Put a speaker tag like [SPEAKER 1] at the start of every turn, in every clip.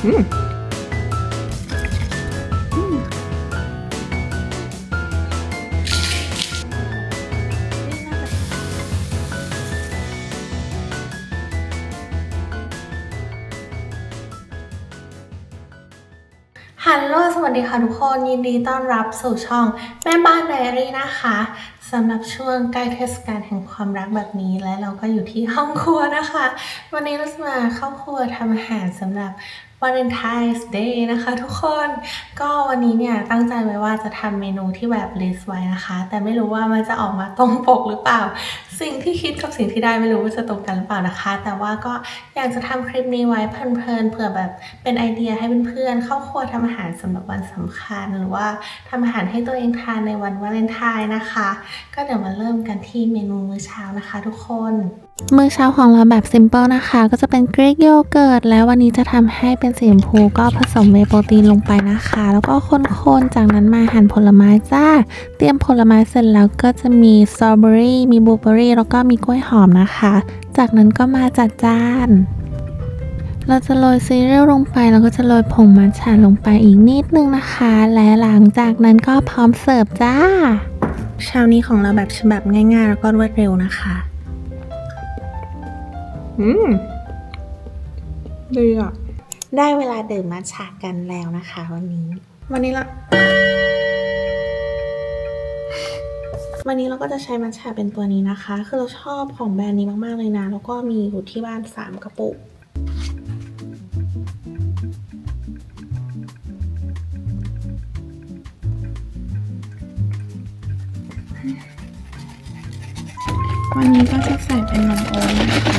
[SPEAKER 1] ฮัลโหล สวัสดีค่ะทุกคน ยินดีต้อนรับสู่ช่องแม่บ้านไดอารี่นะคะสำหรับช่วงใกล้เทศกาลแห่งความรักแบบนี้และเราก็อยู่ที่ห้องครัวนะคะ วันนี้เราจะมาเข้าครัวทำอาหารสำหรับ Valentine's Day นะคะทุกคนก็วันนี้เนี่ยตั้งใจไว้ว่าจะทำเมนูที่แบบลิสต์ไว้นะคะ แต่ไม่รู้ว่ามันจะออกมาตรงปกหรือเปล่า สิ่งที่คิดกับสิ่งที่ได้ไม่รู้ว่าจะตรงกันหรือเปล่านะคะ แต่ว่าก็อยากจะทำคลิปนี้ไว้เพลินๆเผื่อแบบเป็นไอเดียให้เพื่อนๆเข้าครัวทำอาหารสำหรับวันสำคัญ หรือว่าทำอาหารให้ตัวเองทานในวันวาเลนไทน์นะคะ ก็เดี๋ยวมาเริ่มกันที่เมนูมื้อเช้านะคะ ทุกคน มื้อเช้าของเราแบบซิมเปิลนะคะ ก็จะเป็นกรีกโยเกิร์ตแล้ววันนี้จะทำให้เป็นสีชมพูก็ผสมเวโปรตีนลงไปนะคะ แล้วก็คนๆจากนั้นมาหั่นผลไม้จ้า เตรียมผลไม้เสร็จแล้วก็จะมีสตรอเบอรี่มีบลูเบอรี่แล้วก็มีกล้วยหอมนะคะ จากนั้นก็มาจัดจานเราจะโรยซีเรียลลงไปแล้วก็จะโรยผงมัทฉะลงไปอีกนิดนึงนะคะ และหลังจากนั้นก็พร้อมเสิร์ฟจ้า เช้านี้ของเราแบบฉบับง่ายๆ แล้วก็รวดเร็วนะคะ อืมดีอะ ได้เวลาดื่มมัทฉะกันแล้วนะคะ วันนี้ วันนี้ละ วันนี้เราก็จะใช้มัทฉะเป็นตัวนี้นะคะ คือเราชอบของแบรนด์นี้มาก ๆ เลยนะ แล้วก็มีอยู่ที่บ้าน 3 กระปุกวันนี้ก็จะใส่เป็นนมโอ๊ตนะคะ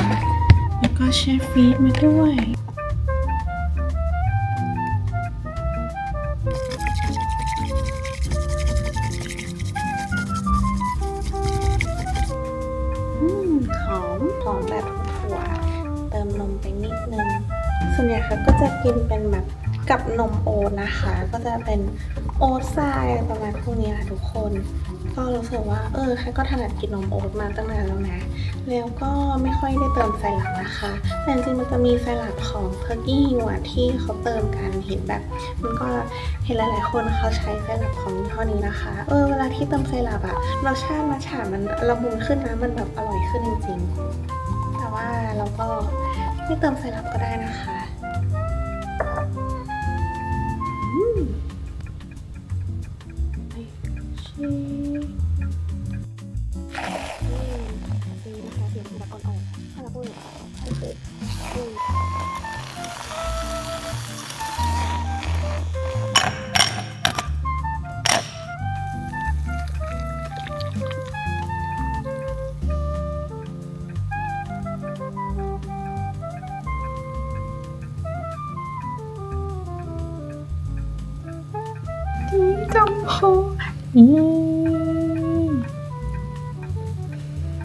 [SPEAKER 1] แล้วก็แช่ฟรีซมาด้วย อืมหอมหอมแบบถั่ว เติมนมไปนิดนึง ส่วนใหญ่ค่ะก็จะกินเป็นแบบกับนมโอ๊ตนะคะ ก็จะเป็นโอ๊ตทรายอะไรประมาณพวกนี้ค่ะทุกคน ก็รู้สึกว่าเออใครก็ถนัดกินนมโอ๊ตมาตั้งนานแล้วนะ แล้วก็ไม่ค่อยได้เติมไซรัปนะคะ แต่จริงมันจะมีไซรัปของเ e อร์กี้ฮิวที่เขาเติมกันเห็นแบบ มันก็เห็นหลาย ๆ คนเขาใช้ไซรัปของยี่ห้อนี้นะคะ เออเวลาที่เติมไซรัปอะรสชาติมัทฉะมันละมุนขึ้นนะมันแบบอร่อยขึ้นจริง ๆ แต่ว่าเราก็ไม่เติมไซรัปก็ได้นะคะ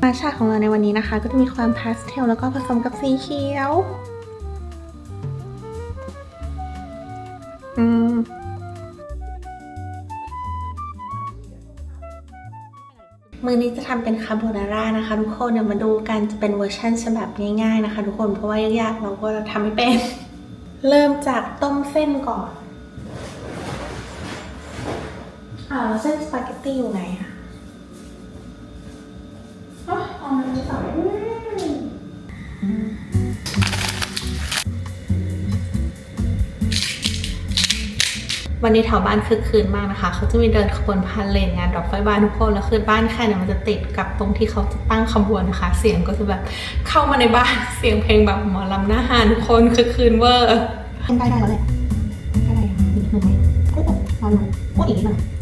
[SPEAKER 1] มาชาของเราในวันนี้นะคะ ก็จะมีความพาสเทลแล้วก็ผสมกับสีเขียว อืมมือนี้จะทำเป็นคาโบนาร่านะคะ ทุกคนเดี๋ยวมาดูกันจะเป็นเวอร์ชันฉบับง่ายๆนะคะ ทุกคนเพราะว่ายากๆเราก็ทำไม่เป็น เริ่มจากต้มเส้นก่อน อ่าแล้วเส้นสปาเกตตี้อยู่ไหนอะอ๋อเอามันนี้ต่ออืมวันนี้แถวบ้านคึกคืนมากนะคะ เขาจะมีเดินขบวนพาเลนงานดอกไฟบ้านทุกคน แล้วคือบ้านแค่เนี่ยมันจะติดกับตรงที่เขาจะตั้งขบวนนะคะ เสียงก็จะแบบเข้ามาในบ้าน เสียงเพลงแบบหมอลำหน้าหานทุกคนคึกคืนเวอร์ใกล้ได้แล้วแหละใกล้ได้อีกหนึ่งไหมก็แบบรอหน่อยพูดอีกนิดหน่อย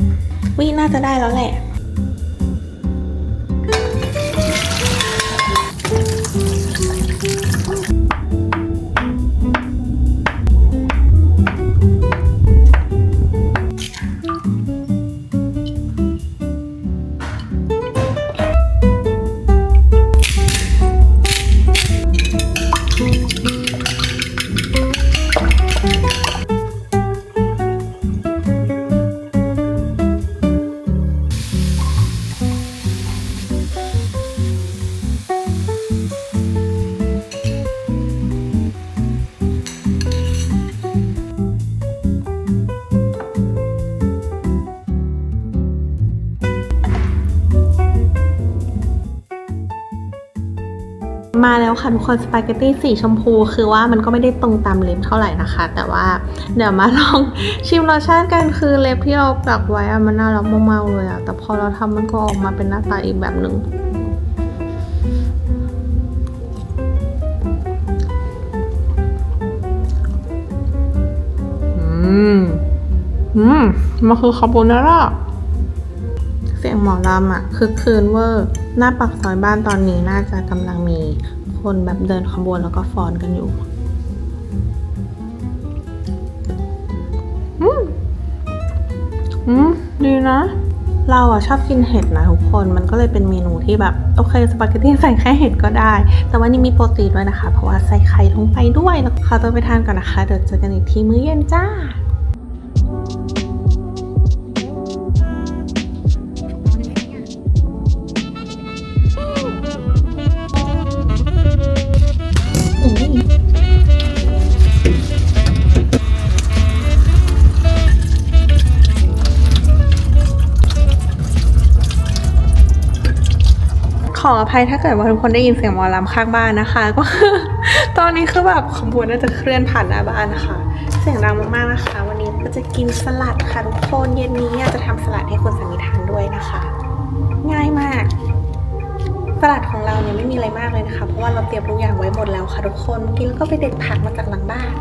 [SPEAKER 1] วิน่าจะได้แล้วแหละ ค่ะทุกคนสปาเกตตี้สีชมพู คือว่ามันก็ไม่ได้ตรงตามเล็บเท่าไหร่นะคะ แต่ว่าเดี๋ยวมาลองชิมรสชาติกันคือเล็บที่เราปักไว้อะมันน่ารักมากๆเลยอะแต่พอเราทำมันก็ออกมาเป็นหน้าตาอีกแบบหนึ่งอืม อืม มันคือคาโบนาร่าเสียงหมอลำอะ คือคืนเวอร์ หน้าปักซอยบ้านตอนนี้น่าจะกำลังมี คนแบบเดินขบวนแล้วก็ฟ้อนกันอยู่อืมอืมดีนะ เราอะชอบกินเห็ดนะทุกคนมันก็เลยเป็นเมนูที่แบบ โอเคสปาเกตตี้ใส่แค่เห็ดก็ได้ แต่ว่านี่มีโปรตีนด้วยนะคะ เพราะว่าใส่ไข่ลงไปด้วยแล้วขอตัวไปทานก่อนนะคะ เดี๋ยวเจอกันอีกทีมื้อเย็นจ้า ออภัยถ้าเกิดว่าทุกคนได้ยินเสียงหมอลำข้างบ้านนะคะ ก็ตอนนี้คือแบบขบวนน่าจะเคลื่อนผ่านหน้าบ้านนะคะ เสียงดังมากๆนะคะ วันนี้ก็จะกินสลัดค่ะทุกคนเย็นนี้อยากจะทำสลัดให้คุณสามีทานด้วยนะคะ ง่ายมากสลัดของเราเนี่ยไม่มีอะไรมากเลยนะคะ เพราะว่าเราเตรียมทุกอย่างไว้หมดแล้วค่ะทุกคนเมื่อกี้เราก็ไปเด็ดผักมาจากหลังบ้าน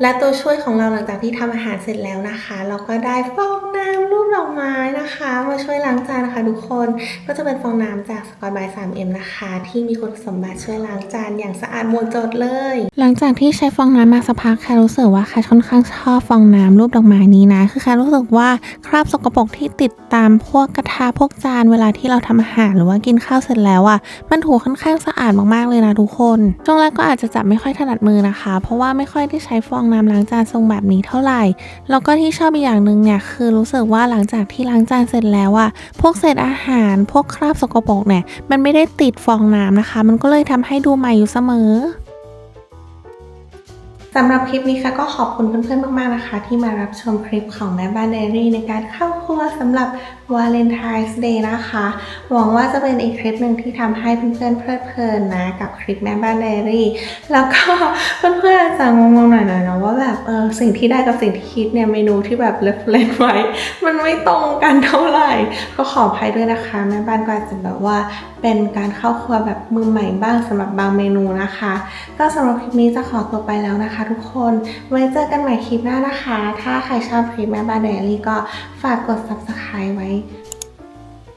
[SPEAKER 1] และตัวช่วยของเราหลังจากที่ทำอาหารเสร็จแล้วนะคะ เราก็ได้ฟองน้ำ ดอกไม้นะคะมาช่วยล้างจานนะคะทุกคนก็จะเป็นฟองน้ำจากสกอตไบรท์ 3M นะคะ ที่มีคุณสมบัติช่วยล้างจานอย่างสะอาดหมดจดเลย หลังจากที่ใช้ฟองน้ำมาสักพักค่ะรู้สึกว่าค่ะค่อนข้างชอบฟองน้ำรูปดอกไม้นี้นะ คือค่ะรู้สึกว่าคราบสกปรกที่ติดตามพวกกระทะพวกจานเวลาที่เราทำอาหารหรือว่ากินข้าวเสร็จแล้วอะมันถูค่อนข้างสะอาดมากๆเลยนะทุกคนช่วงแรกก็อาจจะจับไม่ค่อยถนัดมือนะคะ เพราะว่าไม่ค่อยได้ใช้ฟองน้ำล้างจานทรงแบบนี้เท่าไหร่แล้วก็ที่ชอบอีกอย่างหนึ่งเนี่ยคือรู้สึกว่าหลังงจากที่ล้างจานเสร็จแล้วอะพวกเศษอาหารพวกคราบสกปรกเนี่ย มันไม่ได้ติดฟองน้ำนะคะ มันก็เลยทำให้ดูใหม่อยู่เสมอสำหรับคลิปนี้ค่ะก็ขอบคุณเพื่อนๆมากๆนะคะ ที่มารับชมคลิปของแม่บ้านไดรี่ในการเข้าครัวสำหรับ วาเลนไทน์เดย์นะคะ หวังว่าจะเป็นอีกคลิปหนึ่งที่ทำให้เพื่อนๆเพลิดเพลินนะ กับคลิปแม่บ้านไดอารี่ แล้วก็เพื่อนๆอาจจะงงๆหน่อยๆนะว่าแบบเออสิ่งที่ได้กับสิ่งที่คิดเนี่ยเมนูที่แบบเล็บเลนไว้ มันไม่ตรงกันเท่าไหร่ ก็ขออภัยด้วยนะคะ แม่บ้านก็อาจจะแบบว่าเป็นการเข้าครัวแบบมือใหม่บ้างสำหรับบางเมนูนะคะ ก็สำหรับคลิปนี้จะขอตัวไปแล้วนะคะ ทุกคนไว้เจอกันใหม่คลิปหน้านะคะ ถ้าใครชอบคลิปแม่บ้านไดอารี่ก็ฝากกด subscribe ไว้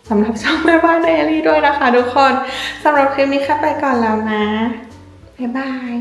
[SPEAKER 1] สำหรับช่องแม่บ้านไดอารี่ด้วยนะคะทุกคนสำหรับคลิปนี้ค่ะไปก่อนแล้วนะบ๊ายบาย